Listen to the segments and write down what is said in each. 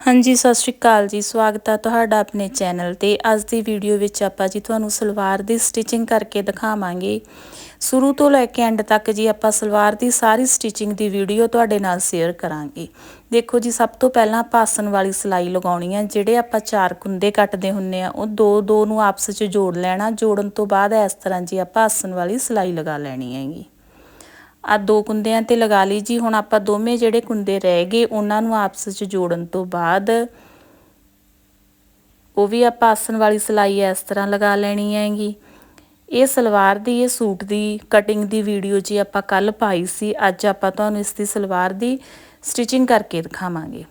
ਹਾਂਜੀ, ਸਤਿ ਸ਼੍ਰੀ ਅਕਾਲ ਜੀ। ਸਵਾਗਤ ਹੈ ਤੁਹਾਡਾ ਆਪਣੇ ਚੈਨਲ ਤੇ। ਅੱਜ ਦੀ ਵੀਡੀਓ ਵਿੱਚ ਆਪਾਂ ਜੀ ਤੁਹਾਨੂੰ ਸਲਵਾਰ ਦੀ ਸਟਿਚਿੰਗ ਕਰਕੇ ਦਿਖਾਵਾਂਗੇ। ਸ਼ੁਰੂ ਤੋਂ ਲੈ ਕੇ ਐਂਡ ਤੱਕ ਜੀ ਆਪਾਂ ਸਲਵਾਰ ਦੀ ਸਾਰੀ ਸਟਿਚਿੰਗ ਦੀ ਵੀਡੀਓ ਤੁਹਾਡੇ ਨਾਲ ਸ਼ੇਅਰ ਕਰਾਂਗੇ। ਦੇਖੋ ਜੀ, ਸਭ ਤੋਂ ਪਹਿਲਾਂ ਆਪਾਂ ਆਸਣ ਵਾਲੀ ਸਲਾਈ ਲਗਾਉਣੀ ਆ। ਜਿਹੜੇ ਆਪਾਂ ਚਾਰ ਕੁੰਦੇ ਕੱਟਦੇ ਹੁੰਨੇ ਆ, ਉਹ ਦੋ ਦੋ ਨੂੰ ਆਪਸ ਵਿੱਚ ਜੋੜ ਲੈਣਾ। ਜੋੜਨ ਤੋਂ ਬਾਅਦ ਇਸ ਤਰ੍ਹਾਂ ਜੀ ਆਪਾਂ ਆਸਣ ਵਾਲੀ ਸਲਾਈ ਲਗਾ ਲੈਣੀ ਹੈਗੀ। ਆ ਦੋ ਕੁੰਦਿਆਂ ਤੇ ਲਗਾ ਲਈ ਜੀ। ਹੁਣ ਆਪਾਂ ਦੋਵੇਂ ਜਿਹੜੇ ਕੁੰਦੇ ਰਹਿ ਗਏ, ਉਹਨਾਂ ਨੂੰ ਆਪਸ ਵਿੱਚ ਜੋੜਨ ਤੋਂ ਬਾਅਦ ਉਹ ਵੀ ਆਪਾਂ ਆਸਣ ਵਾਲੀ ਸਲਾਈ ਇਸ ਤਰ੍ਹਾਂ ਲਗਾ ਲੈਣੀ ਹੈਗੀ। ਇਹ ਸਲਵਾਰ ਦੀ, ਇਹ ਸੂਟ ਦੀ ਕਟਿੰਗ ਦੀ ਵੀਡੀਓ ਜੀ ਆਪਾਂ ਕੱਲ ਪਾਈ ਸੀ। ਅੱਜ ਆਪਾਂ ਤੁਹਾਨੂੰ ਇਸ ਦੀ ਸਲਵਾਰ ਦੀ ਸਟਿਚਿੰਗ ਕਰਕੇ ਦਿਖਾਵਾਂਗੇ।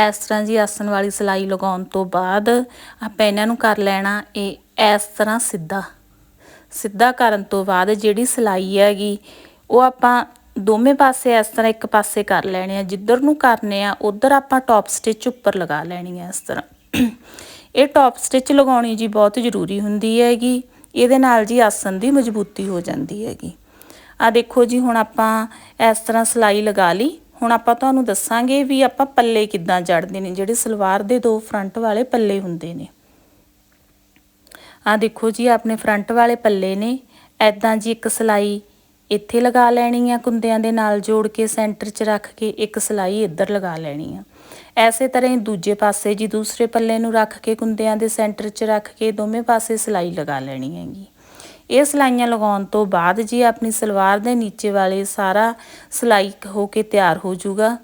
ਇਸ ਤਰ੍ਹਾਂ ਜੀ ਆਸਣ ਵਾਲੀ ਸਲਾਈ ਲਗਾਉਣ ਤੋਂ ਬਾਅਦ ਆਪਾਂ ਇਹਨਾਂ ਨੂੰ ਕਰ ਲੈਣਾ ਇਹ ਇਸ ਤਰ੍ਹਾਂ ਸਿੱਧਾ। ਸਿੱਧਾ ਕਰਨ ਤੋਂ ਬਾਅਦ ਜਿਹੜੀ ਸਿਲਾਈ ਹੈਗੀ, ਉਹ ਆਪਾਂ ਦੋਵੇਂ ਪਾਸੇ ਇਸ ਤਰ੍ਹਾਂ ਇੱਕ ਪਾਸੇ ਕਰ ਲੈਣੇ ਆ। ਜਿੱਧਰ ਨੂੰ ਕਰਨੇ ਆ, ਉਧਰ ਆਪਾਂ ਟੌਪ ਸਟਿਚ ਉੱਪਰ ਲਗਾ ਲੈਣੀ ਆ ਇਸ ਤਰ੍ਹਾਂ। ਇਹ ਟੌਪ ਸਟਿਚ ਲਗਾਉਣੀ ਜੀ ਬਹੁਤ ਜ਼ਰੂਰੀ ਹੁੰਦੀ ਹੈਗੀ। ਇਹਦੇ ਨਾਲ ਜੀ ਆਸਨ ਦੀ ਮਜ਼ਬੂਤੀ ਹੋ ਜਾਂਦੀ ਹੈਗੀ। ਆ ਦੇਖੋ ਜੀ, ਹੁਣ ਆਪਾਂ ਇਸ ਤਰ੍ਹਾਂ ਸਿਲਾਈ ਲਗਾ ਲਈ। ਹੁਣ ਆਪਾਂ ਤੁਹਾਨੂੰ ਦੱਸਾਂਗੇ ਵੀ ਆਪਾਂ ਪੱਲੇ ਕਿੱਦਾਂ ਜੜਦੇ ਨੇ। ਜਿਹੜੇ ਸਲਵਾਰ ਦੇ ਦੋ ਫਰੰਟ ਵਾਲੇ ਪੱਲੇ ਹੁੰਦੇ ਨੇ। ਆ ਦੇਖੋ ਜੀ ਆਪਣੇ ਫਰੰਟ ਵਾਲੇ ਪੱਲੇ ਨੇ। ਐਦਾਂ ਜੀ ਇੱਕ ਸਲਾਈ ਇੱਥੇ ਲਗਾ ਲੈਣੀ ਆ ਕੁੰਦਿਆਂ ਦੇ ਨਾਲ ਜੋੜ ਕੇ, ਸੈਂਟਰ 'ਚ ਰੱਖ ਕੇ ਇੱਕ ਸਲਾਈ ਇੱਧਰ ਲਗਾ ਲੈਣੀ ਆ। ਐਸੇ ਤਰ੍ਹਾਂ ਹੀ ਦੂਜੇ ਪਾਸੇ ਜੀ ਦੂਸਰੇ ਪੱਲੇ ਨੂੰ ਰੱਖ ਕੇ, ਕੁੰਦਿਆਂ ਦੇ ਸੈਂਟਰ 'ਚ ਰੱਖ ਕੇ ਦੋਵੇਂ ਪਾਸੇ ਸਲਾਈ ਲਗਾ ਲੈਣੀ ਹੈਗੀ। ਇਹ ਸਲਾਈਆਂ ਲਗਾਉਣ ਤੋਂ ਬਾਅਦ ਜੀ ਆਪਣੀ ਸਲਵਾਰ ਦੇ ਨੀਚੇ ਵਾਲੇ ਸਾਰਾ ਸਲਾਈ ਹੋ ਕੇ ਤਿਆਰ ਹੋ ਜਾਊਗਾ।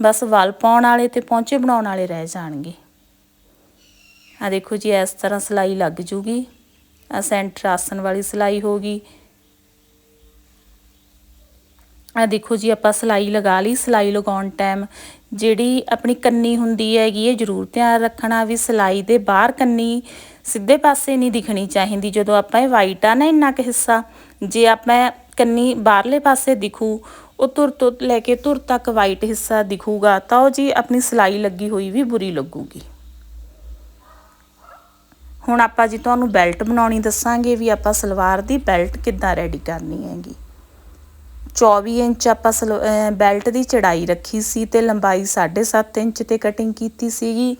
ਬਸ ਵਲ ਪਾਉਣ ਵਾਲੇ ਤੇ ਪੌਂਚੇ ਬਣਾਉਣ ਵਾਲੇ ਰਹਿ ਜਾਣਗੇ। ਆ ਦੇਖੋ ਜੀ, ਇਸ ਤਰ੍ਹਾਂ ਸਲਾਈ ਲੱਗ ਜੂਗੀ। ਆ ਸੈਂਟਰ ਆਸਨ ਵਾਲੀ ਸਲਾਈ ਹੋਗੀ ਆ ਦੇਖੋ ਜੀ, ਆਪਾਂ ਸਲਾਈ ਲਗਾ ਲਈ। ਸਲਾਈ ਲਗਾਉਣ ਟਾਈਮ ਜਿਹੜੀ ਆਪਣੀ ਕੰਨੀ ਹੁੰਦੀ ਹੈਗੀ ਇਹ ਜ਼ਰੂਰ ਧਿਆਨ ਰੱਖਣਾ ਵੀ ਸਲਾਈ ਦੇ ਬਾਹਰ ਕੰਨੀ ਸਿੱਧੇ ਪਾਸੇ ਨਹੀਂ ਦਿਖਣੀ ਚਾਹੀਦੀ। ਜਦੋਂ ਆਪਾਂ ਇਹ ਵਾਈਟ ਆ ਨਾ ਇੰਨਾ ਕੁ ਹਿੱਸਾ, ਜੇ ਆਪਾਂ ਕੰਨੀ ਬਾਹਰਲੇ ਪਾਸੇ ਦਿਖੂ, ਉਹ ਤੁਰ ਤੋਂ ਲੈ ਕੇ ਤੁਰ ਤੱਕ ਵਾਈਟ ਹਿੱਸਾ ਦਿਖੂਗਾ, ਤਾਂ ਉਹ ਜੀ ਆਪਣੀ ਸਲਾਈ ਲੱਗੀ ਹੋਈ ਵੀ ਬੁਰੀ ਲੱਗੂਗੀ। ਹੁਣ ਆਪਾਂ ਜੀ ਤੁਹਾਨੂੰ ਬੈਲਟ ਬਣਾਉਣੀ ਦੱਸਾਂਗੇ ਵੀ ਆਪਾਂ ਸਲਵਾਰ ਦੀ ਬੈਲਟ ਕਿੱਦਾਂ ਰੈਡੀ ਕਰਨੀ ਹੈਗੀ। 24 ਇੰਚ ਆਪਾਂ ਬੈਲਟ ਦੀ ਚੜਾਈ ਰੱਖੀ ਸੀ ਤੇ ਲੰਬਾਈ 7.5 ਇੰਚ ਤੇ ਕਟਿੰਗ ਕੀਤੀ ਸੀਗੀ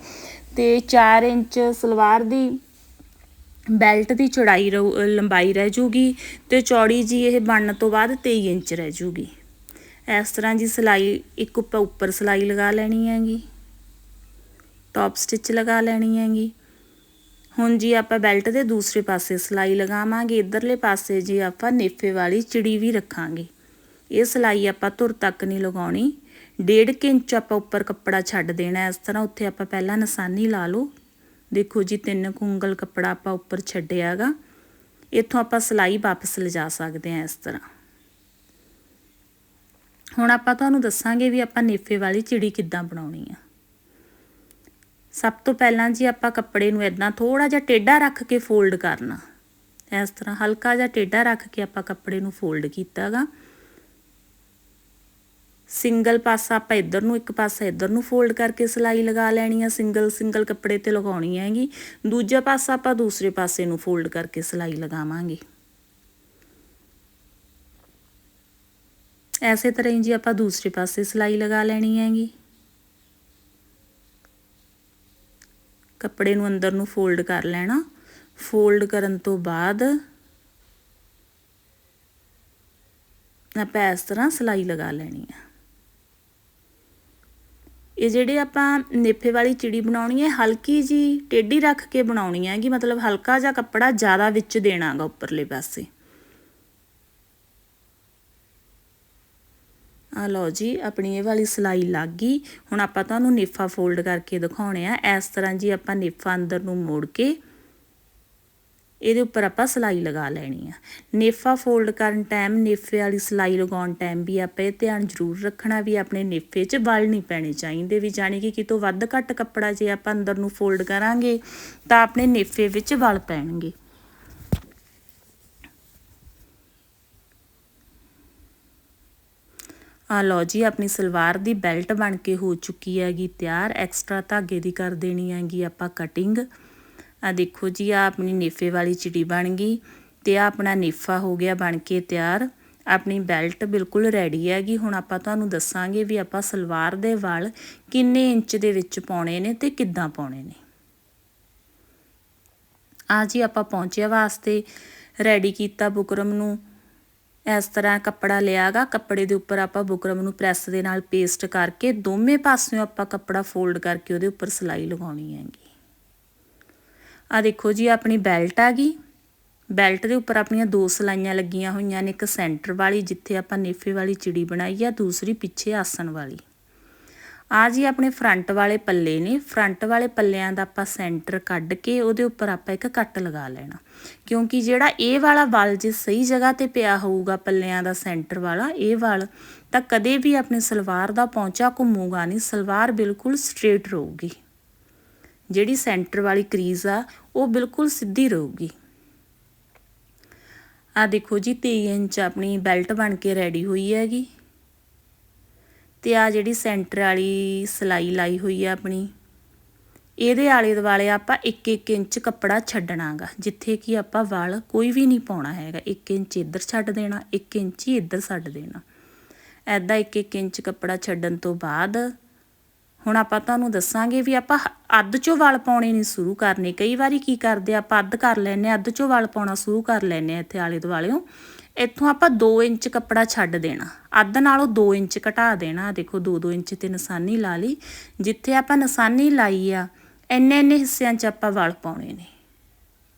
ਤੇ 4 ਇੰਚ ਸਲਵਾਰ ਦੀ ਬੈਲਟ ਦੀ ਚੜਾਈ ਲੰਬਾਈ ਰਹਿ ਜੂਗੀ ਤੇ ਚੌੜੀ ਜੀ ਇਹ ਬਣਨ ਤੋਂ ਬਾਅਦ 23 ਇੰਚ ਰਹਿ ਜੂਗੀ। ਇਸ ਤਰ੍ਹਾਂ ਜੀ ਸਲਾਈ, ਇੱਕ ਉੱਪਰ ਸਲਾਈ ਲਗਾ ਲੈਣੀ ਹੈਗੀ। ਟੌਪ ਸਟਿਚ ਲਗਾ ਲੈਣੀ ਹੈਗੀ। ਹੁਣ ਜੀ ਆਪਾਂ ਬੈਲਟ ਦੇ ਦੂਸਰੇ ਪਾਸੇ ਸਲਾਈ ਲਗਾਵਾਂਗੇ, ਇਧਰਲੇ ਪਾਸੇ ਜੀ ਆਪਾਂ ਨੇਫੇ ਵਾਲੀ ਚਿੜੀ ਵੀ ਰੱਖਾਂਗੇ। ਇਹ ਸਲਾਈ ਆਪਾਂ ਧੁਰ ਤੱਕ ਨਹੀਂ ਲਗਾਉਣੀ। 1.5 ਇੰਚ ਆਪਾਂ ਉੱਪਰ ਕੱਪੜਾ ਛੱਡ ਦੇਣਾ ਇਸ ਤਰ੍ਹਾਂ ਉੱਥੇ ਆਪਾਂ ਪਹਿਲਾਂ ਨਿਸ਼ਾਨੀ ਲਾ ਲਓ। ਦੇਖੋ ਜੀ, ਤਿੰਨ ਕੁੰਗਲ ਕੱਪੜਾ ਆਪਾਂ ਉੱਪਰ ਛੱਡਿਆਗਾ ਇੱਥੋਂ ਆਪਾਂ ਸਲਾਈ ਵਾਪਸ ਲਿਜਾ ਸਕਦੇ ਹਾਂ ਇਸ ਤਰ੍ਹਾਂ। ਹੁਣ ਆਪਾਂ ਤੁਹਾਨੂੰ ਦੱਸਾਂਗੇ ਵੀ ਆਪਾਂ ਨੇਫੇ ਵਾਲੀ ਚਿੜੀ ਕਿੱਦਾਂ ਬਣਾਉਣੀ ਆ। ਸਭ ਤੋਂ ਪਹਿਲਾਂ ਜੀ ਆਪਾਂ ਕੱਪੜੇ ਨੂੰ ਇਦਾਂ ਥੋੜਾ ਜਿਹਾ ਟੇਢਾ ਰੱਖ ਕੇ ਫੋਲਡ ਕਰਨਾ। ਇਸ ਤਰ੍ਹਾਂ ਹਲਕਾ ਜਿਹਾ ਟੇਢਾ ਰੱਖ ਕੇ ਆਪਾਂ ਕੱਪੜੇ ਨੂੰ ਫੋਲਡ ਕੀਤਾਗਾ। ਸਿੰਗਲ ਪਾਸਾ ਆਪਾਂ ਇੱਧਰ ਨੂੰ, ਇੱਕ ਪਾਸਾ ਇੱਧਰ ਨੂੰ ਫੋਲਡ ਕਰਕੇ ਸਲਾਈ ਲਗਾ ਲੈਣੀ ਆ। ਸਿੰਗਲ ਸਿੰਗਲ ਕੱਪੜੇ ਤੇ ਲਗਾਉਣੀ ਹੈਗੀ। ਦੂਜਾ ਪਾਸਾ ਆਪਾਂ ਦੂਸਰੇ ਪਾਸੇ ਨੂੰ ਫੋਲਡ ਕਰਕੇ ਸਲਾਈ ਲਗਾਵਾਂਗੇ। ਐਸੇ ਤਰ੍ਹਾਂ ਹੀ ਜੀ ਆਪਾਂ ਦੂਸਰੇ ਪਾਸੇ ਸਲਾਈ ਲਗਾ ਲੈਣੀ ਹੈਗੀ। ਕੱਪੜੇ ਨੂੰ ਅੰਦਰ ਨੂੰ ਫੋਲਡ ਕਰ ਲੈਣਾ। ਫੋਲਡ ਕਰਨ ਤੋਂ ਬਾਅਦ ਆਪਾਂ ਇਸ ਤਰ੍ਹਾਂ ਸਲਾਈ ਲਗਾ ਲੈਣੀ ਆ। ਇਹ ਜਿਹੜੇ ਆਪਾਂ ਨੇਫੇ ਵਾਲੀ ਚਿੜੀ ਬਣਾਉਣੀ ਹੈ, ਹਲਕੀ ਜੀ ਟੇਢੀ ਰੱਖ ਕੇ ਬਣਾਉਣੀ ਹੈਗੀ, ਮਤਲਬ ਹਲਕਾ ਜਿਹਾ ਕੱਪੜਾ ਜ਼ਿਆਦਾ ਵਿੱਚ ਦੇਣਾਗਾ ਉੱਪਰਲੇ ਪਾਸੇ। ਆ ਲਓ ਜੀ, ਆਪਣੀ ਇਹ ਵਾਲੀ ਸਲਾਈ ਲੱਗ ਗਈ। ਹੁਣ ਆਪਾਂ ਤੁਹਾਨੂੰ ਨੇਫਾ ਫੋਲਡ ਕਰਕੇ ਦਿਖਾਉਣੇ ਆ। ਇਸ ਤਰ੍ਹਾਂ ਜੀ ਆਪਾਂ ਨੇਫਾ ਅੰਦਰ ਨੂੰ ਮੋੜ ਕੇ ਇਹਦੇ ਉੱਪਰ ਆਪਾਂ ਸਲਾਈ ਲਗਾ ਲੈਣੀ ਆ। ਨੇਫਾ ਫੋਲਡ ਕਰਨ ਟਾਈਮ ਨੇਫੇ ਵਾਲੀ ਸਲਾਈ ਲਗਾਉਣ ਟਾਈਮ ਵੀ ਆਪਾਂ ਇਹ ਧਿਆਨ ਜ਼ਰੂਰ ਰੱਖਣਾ ਵੀ ਆਪਣੇ ਨੇਫੇ 'ਚ ਵਲ ਨਹੀਂ ਪੈਣੇ ਚਾਹੀਦੇ ਵੀ ਜਾਨੀ ਕਿ ਕਿਤੋਂ ਵੱਧ ਘੱਟ ਕੱਪੜਾ ਜੇ ਆਪਾਂ ਅੰਦਰ ਨੂੰ ਫੋਲਡ ਕਰਾਂਗੇ ਤਾਂ ਆਪਣੇ ਨੇਫੇ ਵਿੱਚ ਵਲ ਪੈਣਗੇ। ਆ ਲਓ ਜੀ, ਆਪਣੀ ਸਲਵਾਰ ਦੀ ਬੈਲਟ ਬਣ ਕੇ ਹੋ ਚੁੱਕੀ ਹੈਗੀ ਤਿਆਰ। ਐਕਸਟਰਾ ਧਾਗੇ ਦੀ ਕਰ ਦੇਣੀ ਹੈਗੀ ਆਪਾਂ ਕਟਿੰਗ ਆ ਦੇਖੋ ਜੀ, ਆ ਆਪਣੀ ਨੇਫੇ ਵਾਲੀ ਚਿੜੀ ਬਣ ਗਈ ਤੇ ਆ ਆਪਣਾ ਨੇਫਾ ਹੋ ਗਿਆ ਬਣ ਕੇ ਤਿਆਰ। ਆਪਣੀ ਬੈਲਟ ਬਿਲਕੁਲ ਰੈਡੀ ਹੈਗੀ। ਹੁਣ ਆਪਾਂ ਤੁਹਾਨੂੰ ਦੱਸਾਂਗੇ ਵੀ ਆਪਾਂ ਸਲਵਾਰ ਦੇ ਵਾਲ ਕਿੰਨੇ ਇੰਚ ਦੇ ਵਿੱਚ ਪਾਉਣੇ ਨੇ ਤੇ ਕਿੱਦਾਂ ਪਾਉਣੇ ਨੇ। ਆ ਜੀ, ਆਪਾਂ ਪਹੁੰਚਿਆ ਵਾਸਤੇ ਰੈਡੀ ਕੀਤਾ ਬੁਕਰਮ ਨੂੰ। ਇਸ ਤਰ੍ਹਾਂ ਕੱਪੜਾ ਲਿਆਗਾ। ਕੱਪੜੇ ਦੇ ਉੱਪਰ ਆਪਾਂ ਬੁਕਰਮ ਨੂੰ ਪ੍ਰੈਸ ਦੇ ਨਾਲ ਪੇਸਟ ਕਰਕੇ ਦੋਵੇਂ ਪਾਸਿਓਂ ਆਪਾਂ ਕੱਪੜਾ ਫੋਲਡ ਕਰਕੇ ਉਹਦੇ ਉੱਪਰ ਸਲਾਈ ਲਗਾਉਣੀ ਹੈਗੀ। ਆ ਦੇਖੋ ਜੀ, ਆਪਣੀ ਬੈਲਟ ਆ ਗਈ। ਬੈਲਟ ਦੇ ਉੱਪਰ ਆਪਣੀਆਂ ਦੋ ਸਲਾਈਆਂ ਲੱਗੀਆਂ ਹੋਈਆਂ ਨੇ, ਇੱਕ ਸੈਂਟਰ ਵਾਲੀ ਜਿੱਥੇ ਆਪਾਂ ਨੇਫੇ ਵਾਲੀ ਚਿੜੀ ਬਣਾਈ ਆ, ਦੂਸਰੀ ਪਿੱਛੇ ਆਸਣ ਵਾਲੀ। ਆ ਜੀ ਆਪਣੇ ਫਰੰਟ ਵਾਲੇ ਪੱਲੇ ਨੇ। ਫਰੰਟ ਵਾਲੇ ਪੱਲਿਆਂ ਦਾ ਆਪਾਂ ਸੈਂਟਰ ਕੱਢ ਕੇ ਉਹਦੇ ਉੱਪਰ ਆਪਾਂ ਇੱਕ ਕੱਟ ਲਗਾ ਲੈਣਾ। ਕਿਉਂਕਿ ਜਿਹੜਾ ਇਹ ਵਾਲਾ ਵਲ ਜੇ ਸਹੀ ਜਗ੍ਹਾ ਤੇ ਪਿਆ ਹੋਊਗਾ ਪੱਲਿਆਂ ਦਾ ਸੈਂਟਰ ਵਾਲਾ, ਇਹ ਵਾਲ ਤਾਂ ਕਦੇ ਵੀ ਆਪਣੇ ਸਲਵਾਰ ਦਾ ਪੌਂਚਾ ਘੁੰਮੂਗਾ ਨਹੀਂ। ਸਲਵਾਰ ਬਿਲਕੁਲ ਸਟ੍ਰੇਟ ਰਹੂਗੀ। ਜਿਹੜੀ ਸੈਂਟਰ ਵਾਲੀ ਕਰੀਜ਼ ਆ, ਉਹ ਬਿਲਕੁਲ ਸਿੱਧੀ ਰਹੂਗੀ। ਆ ਦੇਖੋ ਜੀ 23 ਇੰਚ ਆਪਣੀ ਬੈਲਟ ਬਣ ਕੇ ਰੈਡੀ ਹੋਈ ਹੈਗੀ। ਤੇ ਆ ਜਿਹੜੀ ਸੈਂਟਰ ਵਾਲੀ ਸਲਾਈ ਲਾਈ ਹੋਈ ਆ ਆਪਣੀ, ਇਹਦੇ ਆਲੇ ਦੁਆਲੇ ਆਪਾਂ 1-1 ਇੰਚ ਕੱਪੜਾ ਛੱਡਣਾਗਾ, ਜਿੱਥੇ ਕਿ ਆਪਾਂ ਵਾਲ ਕੋਈ ਵੀ ਨਹੀਂ ਪਾਉਣਾ ਹੈਗਾ। 1 ਇੰਚ ਇੱਧਰ ਛੱਡ ਦੇਣਾ 1 ਇੰਚ ਹੀ ਇੱਧਰ ਛੱਡ ਦੇਣਾ। ਐਦਾਂ 1-1 ਇੰਚ ਕੱਪੜਾ ਛੱਡਣ ਤੋਂ ਬਾਅਦ ਹੁਣ ਆਪਾਂ ਤੁਹਾਨੂੰ ਦੱਸਾਂਗੇ ਵੀ ਆਪਾਂ ਅੱਧ ਚੋਂ ਵਲ ਪਾਉਣੇ ਨਹੀਂ ਸ਼ੁਰੂ ਕਰਨੇ। ਕਈ ਵਾਰੀ ਕੀ ਕਰਦੇ ਆਪਾਂ, ਅੱਧ ਕਰ ਲੈਨੇ ਅੱਧ ਚੋਂ ਵਲ ਪਾਉਣਾ ਸ਼ੁਰੂ ਕਰ ਲੈਨੇ ਇੱਥੇ ਆਲੇ ਦੁਆਲਿਓਂ। ਇੱਥੋਂ ਆਪਾਂ 2 ਇੰਚ ਕੱਪੜਾ ਛੱਡ ਦੇਣਾ। ਅੱਧ ਨਾਲੋਂ 2 ਇੰਚ ਘਟਾ ਦੇਣਾ। ਦੇਖੋ 2-2 ਇੰਚ ਤੇ ਨਿਸ਼ਾਨੀ ਲਾ ਲਈ। ਜਿੱਥੇ ਆਪਾਂ ਨਿਸ਼ਾਨੀ ਲਾਈ ਆ, ਇੰਨੇ ਇੰਨੇ ਹਿੱਸਿਆਂ 'ਚ ਆਪਾਂ ਵਲ ਪਾਉਣੇ ਨੇ।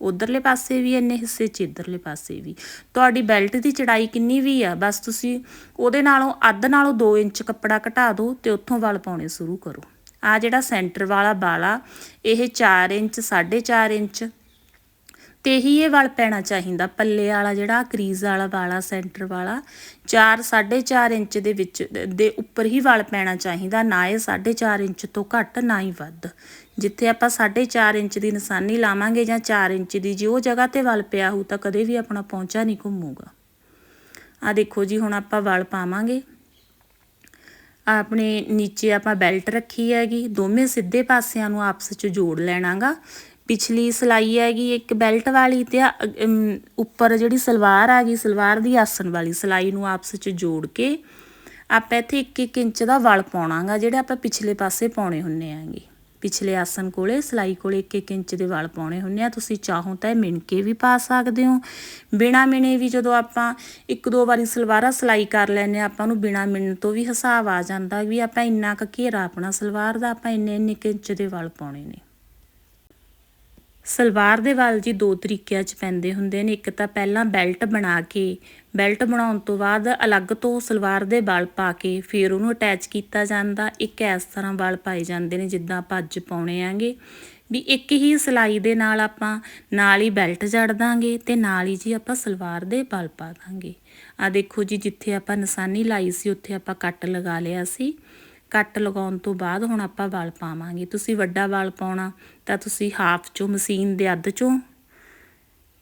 ਉਧਰਲੇ ਪਾਸੇ ਵੀ ਇੰਨੇ ਹਿੱਸੇ 'ਚ, ਇਧਰਲੇ ਪਾਸੇ ਵੀ। ਤੁਹਾਡੀ ਬੈਲਟ ਦੀ ਚੜਾਈ ਕਿੰਨੀ ਵੀ ਆ, ਬਸ ਤੁਸੀਂ ਉਹਦੇ ਨਾਲੋਂ ਅੱਧ ਨਾਲੋਂ 2 ਇੰਚ ਕੱਪੜਾ ਘਟਾ ਦਿਓ ਤੇ ਉੱਥੋਂ ਵਲ ਪਾਉਣੇ ਸ਼ੁਰੂ ਕਰੋ। ਆ ਜਿਹੜਾ ਸੈਂਟਰ ਵਾਲਾ ਬਾਲਾ, ਇਹ 4 ਇੰਚ 4.5 ਇੰਚ। ਤੇ ਹੀ ਇਹ ਵਲ ਪੈਣਾ ਚਾਹੀਦਾ, ਪੱਲੇ ਵਾਲਾ ਜਿਹੜਾ, ਕਰੀਜ਼ ਵਾਲਾ ਵਾਲਾ ਸੈਂਟਰ ਵਾਲਾ 4 4.5 ਇੰਚ ਦੇ ਵਿੱਚ, ਦੇ ਉੱਪਰ ਹੀ ਵਲ ਪੈਣਾ ਚਾਹੀਦਾ, ਨਾ ਇਹ 4.5 ਇੰਚ ਤੋਂ ਘੱਟ, ਨਾ ਹੀ ਵੱਧ। ਜਿੱਥੇ ਆਪਾਂ 4.5 ਇੰਚ ਦੀ ਨਿਸ਼ਾਨੀ ਲਾਵਾਂਗੇ ਜਾਂ 4 ਇੰਚ ਦੀ, ਜੇ ਉਹ ਜਗ੍ਹਾ ਤੇ ਵਾਲ ਪਿਆ ਹੋਊ ਤਾਂ ਕਦੇ ਵੀ ਆਪਣਾ ਪੌਂਚਾ ਨਹੀਂ ਘੁੰਮੂਗਾ। ਆ ਦੇਖੋ ਜੀ, ਹੁਣ ਆਪਾਂ ਵਲ ਪਾਵਾਂਗੇ। ਆਪਣੇ ਨੀਚੇ ਆਪਾਂ ਬੈਲਟ ਰੱਖੀ ਹੈਗੀ, ਦੋਵੇਂ ਸਿੱਧੇ ਪਾਸਿਆਂ ਨੂੰ ਆਪਸ ਵਿੱਚ ਜੋੜ ਲੈਣਾਗਾ। ਪਿਛਲੀ ਸਲਾਈ ਹੈਗੀ ਇੱਕ ਬੈਲਟ ਵਾਲੀ ਤੇ ਉੱਪਰ ਜਿਹੜੀ ਸਲਵਾਰ ਆ ਗਈ, ਸਲਵਾਰ ਦੀ ਆਸਣ ਵਾਲੀ ਸਲਾਈ ਨੂੰ ਆਪਸ ਵਿੱਚ ਜੋੜ ਕੇ ਆਪਾਂ ਇੱਥੇ 1-1 ਇੰਚ ਦਾ ਵਲ ਪਾਉਣਾਗਾ, ਜਿਹੜੇ ਆਪਾਂ ਪਿਛਲੇ ਪਾਸੇ ਪਾਉਣੇ ਹੁੰਨੇ ਆਂਗੇ ਪਿਛਲੇ ਆਸਨ ਕੋਲੇ, ਸਲਾਈ ਕੋਲੇ 1-1 ਇੰਚ ਦੇ ਵਲ ਪਾਉਣੇ ਹੁੰਨੇ ਆ। ਤੁਸੀਂ ਚਾਹੋ ਤਾਂ ਇਹ ਮਿਣ ਕੇ ਵੀ ਪਾ ਸਕਦੇ ਹੋ। ਬਿਨਾ ਮਿਣੇ ਵੀ ਜਦੋਂ ਆਪਾਂ ਇੱਕ ਦੋ ਵਾਰੀ ਸਲਵਾਰਾਂ ਸਲਾਈ ਕਰ ਲੈਨੇ ਆਪਾਂ ਨੂੰ ਬਿਨਾ ਮਿਣਨ ਤੋਂ ਵੀ ਹਿਸਾਬ ਆ ਜਾਂਦਾ ਵੀ ਆਪਾਂ ਇੰਨਾ ਕੁ ਘੇਰਾ ਆਪਣਾ ਸਲਵਾਰ ਦਾ, ਆਪਾਂ ਇੰਨੇ ਇੰਨੇ ਇੰਚ ਦੇ ਵਲ ਪਾਉਣੇ ਨੇ। ਸਲਵਾਰ ਦੇ ਵਾਲ ਜੀ ਦੋ ਤਰੀਕਿਆਂ 'ਚ ਪੈਂਦੇ ਹੁੰਦੇ ਨੇ। ਇੱਕ ਤਾਂ ਪਹਿਲਾਂ ਬੈਲਟ ਬਣਾ ਕੇ, ਬੈਲਟ ਬਣਾਉਣ ਤੋਂ ਬਾਅਦ ਅਲੱਗ ਤੋਂ ਸਲਵਾਰ ਦੇ ਵਾਲ ਪਾ ਕੇ ਫਿਰ ਉਹਨੂੰ ਅਟੈਚ ਕੀਤਾ ਜਾਂਦਾ। ਇੱਕ ਇਸ ਤਰ੍ਹਾਂ ਵਾਲ ਪਾਏ ਜਾਂਦੇ ਨੇ ਜਿੱਦਾਂ ਆਪਾਂ ਅੱਜ ਪਾਉਣੇ ਆਂਗੇ। ਵੀ ਇੱਕ ਹੀ ਸਲਾਈ ਦੇ ਨਾਲ ਆਪਾਂ ਨਾਲ ਹੀ ਬੈਲਟ ਜੜ ਦਾਂਗੇ ਤੇ ਨਾਲ ਹੀ ਜੀ ਆਪਾਂ ਸਲਵਾਰ ਦੇ ਵਾਲ ਪਾ ਦਾਂਗੇ। ਆ ਦੇਖੋ ਜੀ ਜਿੱਥੇ ਆਪਾਂ ਨਿਸ਼ਾਨੀ ਲਾਈ ਸੀ, ਉੱਥੇ ਆਪਾਂ ਕੱਟ ਲਗਾ ਲਿਆ ਸੀ। ਕੱਟ ਲਗਾਉਣ ਤੋਂ ਬਾਅਦ ਹੁਣ ਆਪਾਂ ਵਾਲ ਪਾਵਾਂਗੇ। ਤੁਸੀਂ ਵੱਡਾ ਵਾਲ ਪਾਉਣਾ ਤਾਂ ਤੁਸੀਂ ਹਾਫ ਚੋਂ ਮਸ਼ੀਨ ਦੇ ਅੱਧ ਚੋਂ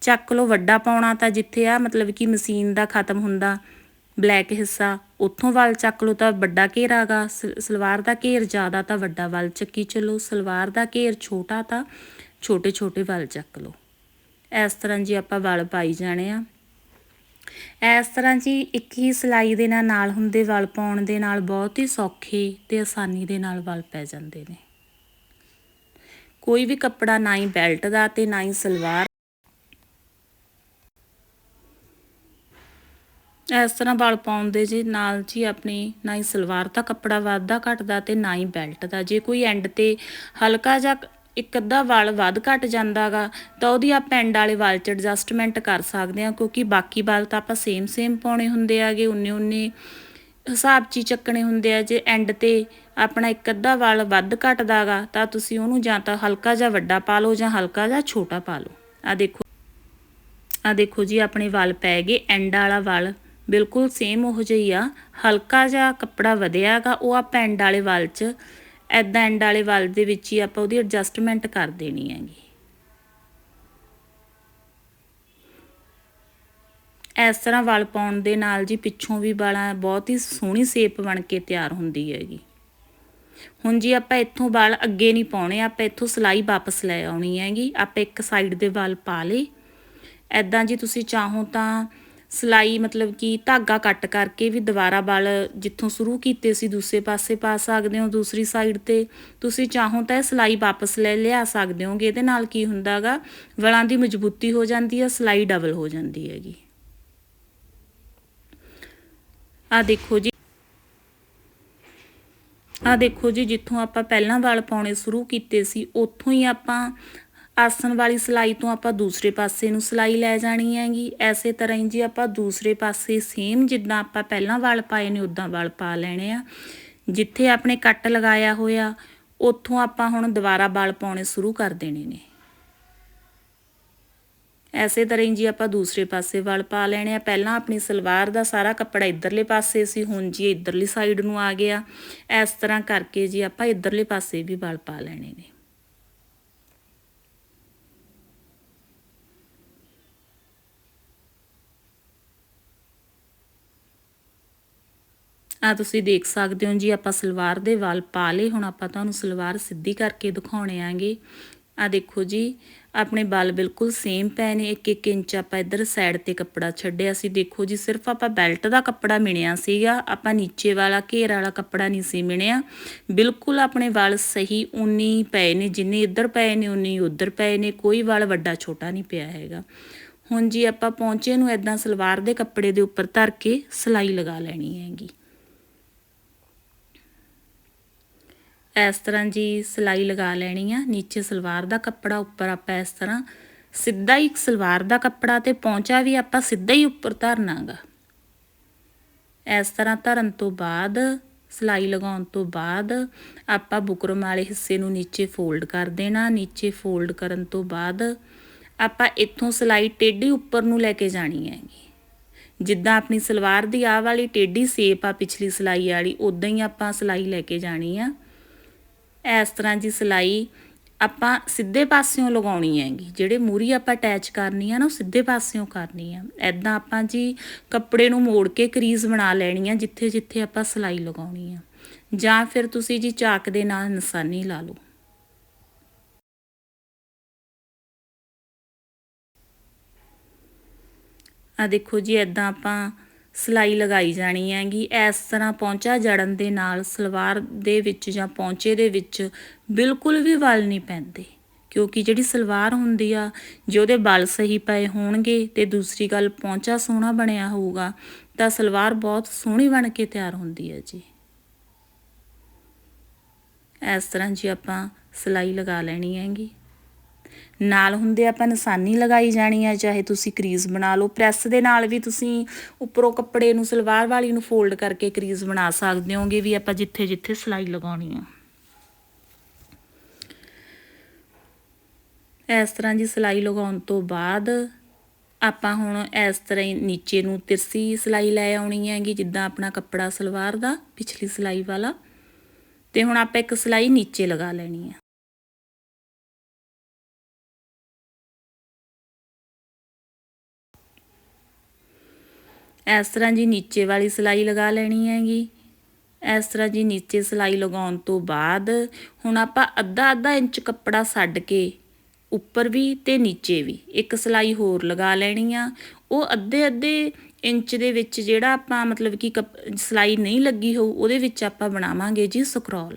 ਚੱਕ ਲਓ, ਵੱਡਾ ਪਾਉਣਾ ਤਾਂ ਜਿੱਥੇ ਆ, ਮਤਲਬ ਕਿ ਮਸ਼ੀਨ ਦਾ ਖਤਮ ਹੁੰਦਾ, ਬਲੈਕ ਹਿੱਸਾ, ਉੱਥੋਂ ਵੱਲ ਚੱਕ ਲਓ ਤਾਂ ਵੱਡਾ ਘੇਰਾਗਾ ਸਲਵਾਰ ਦਾ ਘੇਰ ਜ਼ਿਆਦਾ ਤਾਂ ਵੱਡਾ ਵੱਲ ਚੱਕੀ ਚਲੋ, ਸਲਵਾਰ ਦਾ ਘੇਰ ਛੋਟਾ ਤਾਂ ਛੋਟੇ ਛੋਟੇ ਵੱਲ ਚੱਕ ਲਓ। ਇਸ ਤਰ੍ਹਾਂ ਜੀ ਆਪਾਂ ਵੱਲ ਪਾਈ ਜਾਣੇ ਆ। ਇਸ ਤਰ੍ਹਾਂ ਜੀ ਇੱਕ ਹੀ ਸਲਾਈ ਦੇ ਨਾਲ ਨਾਲ ਹੁੰਦੇ ਵਲ ਪਾਉਣ ਦੇ ਨਾਲ ਬਹੁਤ ਹੀ ਸੌਖੇ ਤੇ ਆਸਾਨੀ ਦੇ ਨਾਲ ਵੱਲ ਪੈ ਜਾਂਦੇ ਨੇ। ਕੋਈ ਵੀ ਕੱਪੜਾ ਨਾ ਹੀ ਬੈਲਟ ਦਾ ਤੇ ਨਾ ਹੀ ਸਲਵਾਰ। ਇਸ ਤਰ੍ਹਾਂ ਵਲ ਪਾਉਂਦੇ ਜੀ, ਨਾਲ ਜੀ ਆਪਣੀ ਨਾ ਹੀ ਸਲਵਾਰ ਦਾ ਕੱਪੜਾ ਵੱਧਦਾ ਘਟਦਾ ਤੇ ਨਾ ਹੀ ਬੈਲਟ ਦਾ। ਜੇ ਕੋਈ ਐਂਡ ਤੇ ਹਲਕਾ ਜਿਹਾ ਇੱਕ ਅੱਧਾ ਵਾਲ ਵੱਧ ਘਟ ਜਾਂਦਾਗਾ, ਤਾਂ ਉਹਦੀ ਆਪਾਂ ਐਂਡ ਵਾਲੇ ਵਾਲ 'ਚ ਐਡਜਸਟਮੈਂਟ ਕਰ ਸਕਦੇ ਆ ਕਿਉਂਕਿ ਬਾਕੀ ਵਾਲ ਤਾਂ ਆਪਾਂ ਸੇਮ ਸੇਮ ਪਾਉਣੇ ਹੁੰਦੇ ਆਗੇ ਉਨੇ ਉਨੇ ਹਿਸਾਬ 'ਚ ਚੱਕਣੇ ਹੁੰਦੇ ਆ। ਜੇ ਐਂਡ ਤੇ ਆਪਣਾ ਇੱਕ ਅੱਧਾ ਵਾਲ ਵੱਧ ਘਟਦਾਗਾ, ਤਾਂ ਤੁਸੀਂ ਉਹਨੂੰ ਜਾਂ ਤਾਂ ਹਲਕਾ ਜਿਹਾ ਵੱਡਾ ਪਾ ਲਓ ਜਾਂ ਹਲਕਾ ਜਿਹਾ ਛੋਟਾ ਪਾ ਲਓ। ਆ ਦੇਖੋ। ਆ ਦੇਖੋ ਜੀ, ਆਪਣੇ ਵਾਲ ਪੈ ਗਏ ਐਂਡ ਵਾਲਾ ਵਾਲ। ਬਿਲਕੁਲ ਸੇਮ ਉਹ ਜਿਹੀ ਆ। ਹਲਕਾ ਜਿਹਾ ਕੱਪੜਾ ਵਧਿਆਗਾ, ਉਹ ਆ ਪੈਂਡ ਵਾਲੇ ਵਾਲ 'ਚ ਐਦਾਂ ਐਂਡ ਵਾਲੇ ਵਾਲ ਦੇ ਵਿੱਚ ਹੀ ਆਪਾਂ ਉਹਦੀ ਐਡਜਸਟਮੈਂਟ ਕਰ ਦੇਣੀ ਹੈਗੀ। ਇਸ ਤਰ੍ਹਾਂ ਵਾਲ ਪਾਉਣ ਦੇ ਨਾਲ ਜੀ ਪਿੱਛੋਂ ਵੀ ਵਾਲਾਂ ਬਹੁਤ ਹੀ ਸੋਹਣੀ ਸ਼ੇਪ ਬਣ ਕੇ ਤਿਆਰ ਹੁੰਦੀ ਹੈਗੀ। ਹੁਣ ਜੀ ਆਪਾਂ ਇੱਥੋਂ ਵਾਲ ਅੱਗੇ ਨਹੀਂ ਪਾਉਣੇ, ਆਪਾਂ ਇੱਥੋਂ ਸਲਾਈ ਵਾਪਸ ਲੈ ਆਉਣੀ ਹੈਗੀ, ਆਪਾਂ ਇੱਕ ਸਾਈਡ ਦੇ ਵਾਲ ਪਾ ਲੇ ਐਦਾਂ ਜੀ ਤੁਸੀਂ ਚਾਹੋ ਤਾਂ ਸਲਾਈ ਮਤਲਬ ਕਿ ਧਾਗਾ ਕੱਟ ਕਰਕੇ ਵੀ ਦੁਬਾਰਾ ਵਲ ਜਿੱਥੋਂ ਸ਼ੁਰੂ ਕੀਤੇ ਸੀ ਦੂਸਰੇ ਪਾਸੇ ਪਾ ਸਕਦੇ ਹੋ, ਦੂਸਰੀ ਸਾਈਡ ਤੇ। ਤੁਸੀਂ ਚਾਹੋ ਤਾਂ ਇਹ ਸਲਾਈ ਵਾਪਸ ਲੈ ਲਿਆ ਸਕਦੇ ਹੋਗੇ, ਇਹਦੇ ਨਾਲ ਕੀ ਹੁੰਦਾਗਾ, ਵਲਾਂ ਦੀ ਮਜ਼ਬੂਤੀ ਹੋ ਜਾਂਦੀ ਹੈ, ਸਲਾਈ ਡਬਲ ਹੋ ਜਾਂਦੀ ਹੈਗੀ। ਆ ਦੇਖੋ ਜੀ। ਆ ਦੇਖੋ ਜੀ, ਜਿੱਥੋਂ ਆਪਾਂ ਪਹਿਲਾਂ ਵਾਲ ਪਾਉਣੇ ਸ਼ੁਰੂ ਕੀਤੇ ਸੀ, ਉੱਥੋਂ ਹੀ ਆਪਾਂ ਆਸਣ ਵਾਲੀ ਸਲਾਈ ਤੋਂ ਆਪਾਂ ਦੂਸਰੇ ਪਾਸੇ ਨੂੰ ਸਲਾਈ ਲੈ ਜਾਣੀ ਹੈਗੀ। ਐਸੇ ਤਰ੍ਹਾਂ ਹੀ ਜੀ ਆਪਾਂ ਦੂਸਰੇ ਪਾਸੇ ਸੇਮ ਜਿੱਦਾਂ ਆਪਾਂ ਪਹਿਲਾਂ ਵਾਲ ਪਾਏ ਨੇ ਉਦਾਂ ਵਾਲ ਪਾ ਲੈਣੇ ਆ। ਜਿੱਥੇ ਆਪਣੇ ਕੱਟ ਲਗਾਇਆ ਹੋਇਆ, ਉੱਥੋਂ ਆਪਾਂ ਹੁਣ ਦੁਬਾਰਾ ਵਾਲ ਪਾਉਣੇ ਸ਼ੁਰੂ ਕਰ ਦੇਣੇ ਨੇ। ਐਸੇ ਤਰ੍ਹਾਂ ਹੀ ਜੀ ਆਪਾਂ ਦੂਸਰੇ ਪਾਸੇ ਵਾਲ ਪਾ ਲੈਣੇ ਆ। ਪਹਿਲਾਂ ਆਪਣੀ ਸਲਵਾਰ ਦਾ ਸਾਰਾ ਕੱਪੜਾ ਇਧਰਲੇ ਪਾਸੇ ਸੀ, ਹੁਣ ਜੀ ਇਧਰਲੀ ਸਾਈਡ ਨੂੰ ਆ ਗਿਆ। ਇਸ ਤਰ੍ਹਾਂ ਕਰਕੇ ਜੀ ਆਪਾਂ ਇਧਰਲੇ ਪਾਸੇ ਵੀ ਵਾਲ ਪਾ ਲੈਣੇ ਨੇ। ਆ ਤੁਸੀਂ ਦੇਖ ਸਕਦੇ ਹੋ ਜੀ ਆਪਾਂ ਸਲਵਾਰ ਦੇ ਵਾਲ ਪਾ ਲਏ। ਹੁਣ ਆਪਾਂ ਤੁਹਾਨੂੰ ਸਲਵਾਰ ਸਿੱਧੀ ਕਰਕੇ ਦਿਖਾਉਣੇ ਆਂਗੇ। ਆ ਦੇਖੋ ਜੀ, ਆਪਣੇ ਵਾਲ ਬਿਲਕੁਲ ਸੇਮ ਪਏ ਨੇ 1-1 ਇੰਚ ਆਪਾਂ ਇੱਧਰ ਸਾਈਡ ਤੇ ਕੱਪੜਾ ਛੱਡਿਆ ਸੀ। ਦੇਖੋ ਜੀ, ਸਿਰਫ ਆਪਾਂ ਬੈਲਟ ਦਾ ਕੱਪੜਾ ਮਿਣਿਆ ਸੀਗਾ, ਆਪਾਂ ਨੀਚੇ ਵਾਲਾ, ਘੇਰ ਵਾਲਾ ਕੱਪੜਾ ਨਹੀਂ ਸੀ ਮਿਣਿਆ। ਬਿਲਕੁਲ ਆਪਣੇ ਵਾਲ ਸਹੀ ਉਨੀ ਪਏ ਨੇ, ਜਿੰਨੇ ਇੱਧਰ ਪਏ ਨੇ ਉਨੀ ਉੱਧਰ ਪਏ ਨੇ, ਕੋਈ ਵਾਲ ਵੱਡਾ ਛੋਟਾ ਨਹੀਂ ਪਿਆ ਹੈਗਾ। ਹੁਣ ਜੀ ਆਪਾਂ ਪੌਂਚੇ ਨੂੰ ਇਦਾਂ ਸਲਵਾਰ ਦੇ ਕੱਪੜੇ ਦੇ ਉੱਪਰ ਧਰ ਕੇ ਸਲਾਈ ਲਗਾ ਲੈਣੀ ਹੈਗੀ। ਇਸ ਤਰ੍ਹਾਂ ਜੀ ਸਲਾਈ ਲਗਾ ਲੈਣੀ ਆ, ਨੀਚੇ ਸਲਵਾਰ ਦਾ ਕੱਪੜਾ, ਉੱਪਰ ਆਪਾਂ ਇਸ ਤਰ੍ਹਾਂ ਸਿੱਧਾ ਹੀ ਸਲਵਾਰ ਦਾ ਕੱਪੜਾ ਤੇ ਪੌਂਚਾ ਵੀ ਆਪਾਂ ਸਿੱਧਾ ਹੀ ਉੱਪਰ ਧਰਨਾਗਾ। ਇਸ ਤਰ੍ਹਾਂ ਧਰਨ ਤੋਂ ਬਾਅਦ, ਸਲਾਈ ਲਗਾਉਣ ਤੋਂ ਬਾਅਦ ਆਪਾਂ ਬੁਕਰਮ ਵਾਲੇ ਹਿੱਸੇ ਨੂੰ ਨੀਚੇ ਫੋਲਡ ਕਰ ਦੇਣਾ। ਨੀਚੇ ਫੋਲਡ ਕਰਨ ਤੋਂ ਬਾਅਦ ਆਪਾਂ ਇੱਥੋਂ ਸਲਾਈ ਟੇਢੀ ਉੱਪਰ ਨੂੰ ਲੈ ਕੇ ਜਾਣੀ ਹੈਗੀ। ਜਿੱਦਾਂ ਆਪਣੀ ਸਲਵਾਰ ਦੀ ਆਹ ਵਾਲੀ ਟੇਢੀ ਸੇਪ ਆ, ਪਿਛਲੀ ਸਲਾਈ ਵਾਲੀ ਉਦਾਂ ਹੀ ਆਪਾਂ ਸਲਾਈ ਲੈ ਕੇ ਜਾਣੀ ਆ। ਇਸ ਤਰ੍ਹਾਂ ਜੀ ਸਿਲਾਈ ਆਪਾਂ ਸਿੱਧੇ ਪਾਸਿਓਂ ਲਗਾਉਣੀ ਹੈਗੀ। ਜਿਹੜੇ ਮੂਰੀ ਆਪਾਂ ਅਟੈਚ ਕਰਨੀ ਆ ਨਾ, ਉਹ ਸਿੱਧੇ ਪਾਸਿਓਂ ਕਰਨੀ ਆ। ਐਦਾਂ ਆਪਾਂ ਜੀ ਕੱਪੜੇ ਨੂੰ ਮੋੜ ਕੇ ਕਰੀਜ਼ ਬਣਾ ਲੈਣੀ ਆ ਜਿੱਥੇ ਜਿੱਥੇ ਆਪਾਂ ਸਿਲਾਈ ਲਗਾਉਣੀ ਆ। ਜਾਂ ਫਿਰ ਤੁਸੀਂ ਜੀ ਚਾਕ ਦੇ ਨਾਲ ਨਿਸ਼ਾਨੀ ਲਾ ਲਓ। ਆ ਦੇਖੋ ਜੀ ਐਦਾਂ ਆਪਾਂ ਸਲਾਈ ਲਗਾਈ ਜਾਣੀ ਹੈਗੀ। ਇਸ ਤਰ੍ਹਾਂ ਪੌਂਚਾ ਜੜਨ ਦੇ ਨਾਲ ਸਲਵਾਰ ਦੇ ਵਿੱਚ ਜਾਂ ਪੌਂਚੇ ਦੇ ਵਿੱਚ ਬਿਲਕੁਲ ਵੀ ਵਲ ਨਹੀਂ ਪੈਂਦੇ। ਕਿਉਂਕਿ ਜਿਹੜੀ ਸਲਵਾਰ ਹੁੰਦੀ ਆ, ਜੇ ਉਹਦੇ ਬਲ ਸਹੀ ਪਏ ਹੋਣਗੇ ਤੇ ਦੂਸਰੀ ਗੱਲ ਪੌਂਚਾ ਸੋਹਣਾ ਬਣਿਆ ਹੋਊਗਾ, ਤਾਂ ਸਲਵਾਰ ਬਹੁਤ ਸੋਹਣੀ ਬਣ ਕੇ ਤਿਆਰ ਹੁੰਦੀ ਹੈ ਜੀ। ਇਸ ਤਰ੍ਹਾਂ ਜੀ ਆਪਾਂ ਸਲਾਈ ਲਗਾ ਲੈਣੀ ਹੈਗੀ। ਨਾਲ ਹੁੰਦੇ ਆਪਾਂ ਨਿਸ਼ਾਨੀ ਲਗਾਈ ਜਾਣੀ ਹੈ ਚਾਹੇ ਤੁਸੀਂ ਕਰੀਜ਼ ਬਣਾ ਲਓ। ਪ੍ਰੈਸ ਦੇ ਨਾਲ ਵੀ ਤੁਸੀਂ ਉੱਪਰੋਂ ਕੱਪੜੇ ਨੂੰ, ਸਲਵਾਰ ਵਾਲੀ ਨੂੰ ਫੋਲਡ ਕਰਕੇ ਕਰੀਜ਼ ਬਣਾ ਸਕਦੇ ਹੋਗੇ ਵੀ ਆਪਾਂ ਜਿੱਥੇ ਜਿੱਥੇ ਸਲਾਈ ਲਗਾਉਣੀ ਆ। ਇਸ ਤਰ੍ਹਾਂ ਦੀ ਸਿਲਾਈ ਲਗਾਉਣ ਤੋਂ ਬਾਅਦ ਆਪਾਂ ਹੁਣ ਇਸ ਤਰ੍ਹਾਂ ਹੀ ਨੀਚੇ ਨੂੰ ਤਿਰਸੀ ਸਿਲਾਈ ਲੈ ਆਉਣੀ ਹੈਗੀ, ਜਿੱਦਾਂ ਆਪਣਾ ਕੱਪੜਾ ਸਲਵਾਰ ਦਾ, ਪਿਛਲੀ ਸਿਲਾਈ ਵਾਲਾ। ਤੇ ਹੁਣ ਆਪਾਂ ਇੱਕ ਸਿਲਾਈ ਨੀਚੇ ਲਗਾ ਲੈਣੀ ਹੈ ਇਸ ਤਰ੍ਹਾਂ ਜੀ ਨੀਚੇ ਵਾਲੀ ਸਿਲਾਈ ਲਗਾ ਲੈਣੀ ਹੈਗੀ। ਇਸ ਤਰ੍ਹਾਂ ਜੀ ਨੀਚੇ ਸਿਲਾਈ ਲਗਾਉਣ ਤੋਂ ਬਾਅਦ ਹੁਣ ਆਪਾਂ ਅੱਧਾ ਅੱਧਾ ਇੰਚ ਕੱਪੜਾ ਛੱਡ ਕੇ ਉੱਪਰ ਵੀ ਤੇ ਨੀਚੇ ਵੀ ਇੱਕ ਸਿਲਾਈ ਹੋਰ ਲਗਾ ਲੈਣੀ ਆ। ਉਹ ਅੱਧੇ ਅੱਧੇ ਇੰਚ ਦੇ ਵਿੱਚ ਜਿਹੜਾ ਆਪਾਂ ਮਤਲਬ ਕਿ ਸਿਲਾਈ ਨਹੀਂ ਲੱਗੀ ਹੋਊ, ਉਹਦੇ ਵਿੱਚ ਆਪਾਂ ਬਣਾਵਾਂਗੇ ਜੀ ਸਕਰੋਲ।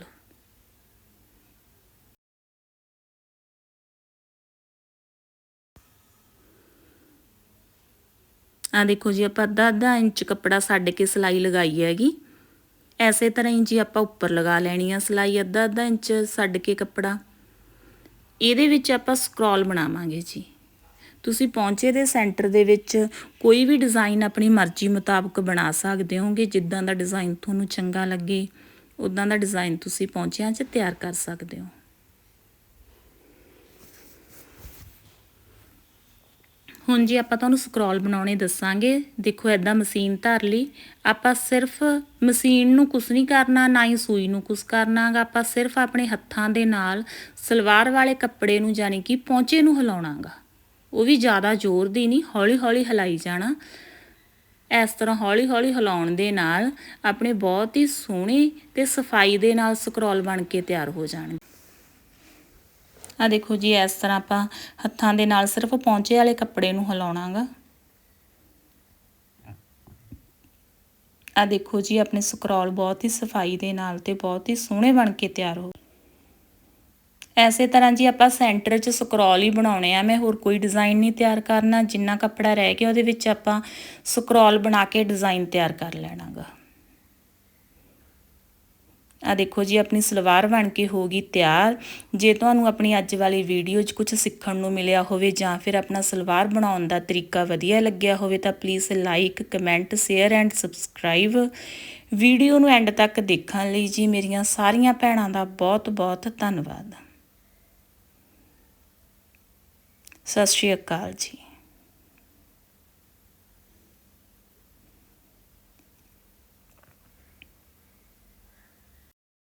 ਆ ਦੇਖੋ ਜੀ, ਆਪਾਂ ਅੱਧਾ ਅੱਧਾ ਇੰਚ ਕੱਪੜਾ ਛੱਡ ਕੇ ਸਲਾਈ ਲਗਾਈ ਹੈਗੀ। ਐਸੇ ਤਰ੍ਹਾਂ ਹੀ ਜੀ ਆਪਾਂ ਉੱਪਰ ਲਗਾ ਲੈਣੀ ਆ ਸਲਾਈ, ਅੱਧਾ ਅੱਧਾ ਇੰਚ ਛੱਡ ਕੇ ਕੱਪੜਾ। ਇਹਦੇ ਵਿੱਚ ਆਪਾਂ ਸਕਰੋਲ ਬਣਾਵਾਂਗੇ ਜੀ। ਤੁਸੀਂ ਪੌਂਚੇ ਦੇ ਸੈਂਟਰ ਦੇ ਵਿੱਚ ਕੋਈ ਵੀ ਡਿਜ਼ਾਈਨ ਆਪਣੀ ਮਰਜ਼ੀ ਮੁਤਾਬਕ ਬਣਾ ਸਕਦੇ ਹੋਗੇ, ਜਿੱਦਾਂ ਦਾ ਡਿਜ਼ਾਈਨ ਤੁਹਾਨੂੰ ਚੰਗਾ ਲੱਗੇ ਉਦਾਂ ਦਾ ਡਿਜ਼ਾਈਨ ਤੁਸੀਂ ਪੌਂਚਿਆਂ 'ਚ ਤਿਆਰ ਕਰ ਸਕਦੇ ਹੋ। ਹੁਣ ਜੀ ਆਪਾਂ ਤੁਹਾਨੂੰ ਸਕਰੋਲ ਬਣਾਉਣੇ ਦੱਸਾਂਗੇ। ਦੇਖੋ ਐਦਾਂ ਮਸ਼ੀਨ ਧਰ ਲਈ। ਆਪਾਂ ਸਿਰਫ ਮਸ਼ੀਨ ਨੂੰ ਕੁਝ ਨਹੀਂ ਕਰਨਾ, ਨਾ ਹੀ ਸੂਈ ਨੂੰ ਕੁਝ ਕਰਨਾਗਾ ਆਪਾਂ ਸਿਰਫ ਆਪਣੇ ਹੱਥਾਂ ਦੇ ਨਾਲ ਸਲਵਾਰ ਵਾਲੇ ਕੱਪੜੇ ਨੂੰ ਯਾਨੀ ਕਿ ਪੌਂਚੇ ਨੂੰ ਹਿਲਾਉਣਾਗਾ ਉਹ ਵੀ ਜ਼ਿਆਦਾ ਜ਼ੋਰ ਦੀ ਨਹੀਂ ਹੌਲੀ ਹੌਲੀ ਹਿਲਾਈ ਜਾਣਾ। ਇਸ ਤਰ੍ਹਾਂ ਹੌਲੀ ਹੌਲੀ ਹਿਲਾਉਣ ਦੇ ਨਾਲ ਆਪਣੇ ਬਹੁਤ ਹੀ ਸੋਹਣੇ ਤੇ ਸਫ਼ਾਈ ਦੇ ਨਾਲ ਸਕਰੋਲ ਬਣ ਕੇ ਤਿਆਰ ਹੋ ਜਾਣਗੇ। ਆ ਦੇਖੋ ਜੀ, ਇਸ ਤਰ੍ਹਾਂ ਆਪਾਂ ਹੱਥਾਂ ਦੇ ਨਾਲ ਸਿਰਫ ਪੌਂਚੇ ਵਾਲੇ ਕੱਪੜੇ ਨੂੰ ਹਿਲਾਉਣਾਗਾ। ਆ ਦੇਖੋ ਜੀ, ਆਪਣੇ ਸਕਰੋਲ ਬਹੁਤ ਹੀ ਸਫ਼ਾਈ ਦੇ ਨਾਲ ਤੇ ਬਹੁਤ ਹੀ ਸੋਹਣੇ ਬਣ ਕੇ ਤਿਆਰ ਹੋ ਐਸੇ ਤਰ੍ਹਾਂ ਜੀ ਆਪਾਂ ਸੈਂਟਰ 'ਚ ਸਕਰੋਲ ਹੀ ਬਣਾਉਣੇ ਆ। ਮੈਂ ਹੋਰ ਕੋਈ ਡਿਜ਼ਾਈਨ ਨਹੀਂ ਤਿਆਰ ਕਰਨਾ। ਜਿੰਨਾ ਕੱਪੜਾ ਰਹਿ ਗਿਆ, ਉਹਦੇ ਵਿੱਚ ਆਪਾਂ ਸਕਰੋਲ ਬਣਾ ਕੇ ਡਿਜ਼ਾਈਨ ਤਿਆਰ ਕਰ ਲੈਣਾਗਾ। ਆ ਦੇਖੋ ਜੀ, ਆਪਣੀ ਸਲਵਾਰ ਬਣ ਕੇ ਹੋ ਗਈ ਤਿਆਰ। ਜੇ ਤੁਹਾਨੂੰ ਆਪਣੀ ਅੱਜ ਵਾਲੀ ਵੀਡੀਓ 'ਚ ਕੁਝ ਸਿੱਖਣ ਨੂੰ ਮਿਲਿਆ ਹੋਵੇ ਜਾਂ ਫਿਰ ਆਪਣਾ ਸਲਵਾਰ ਬਣਾਉਣ ਦਾ ਤਰੀਕਾ ਵਧੀਆ ਲੱਗਿਆ ਹੋਵੇ, ਤਾਂ please like comment share and subscribe video ਨੂੰ ਐਂਡ ਤੱਕ ਦੇਖਣ ਲਈ ਜੀ ਮੇਰੀਆਂ ਸਾਰੀਆਂ ਭੈਣਾਂ ਦਾ ਬਹੁਤ ਬਹੁਤ ਧੰਨਵਾਦ। ਸਤਿ ਸ਼੍ਰੀ ਅਕਾਲ ਜੀ।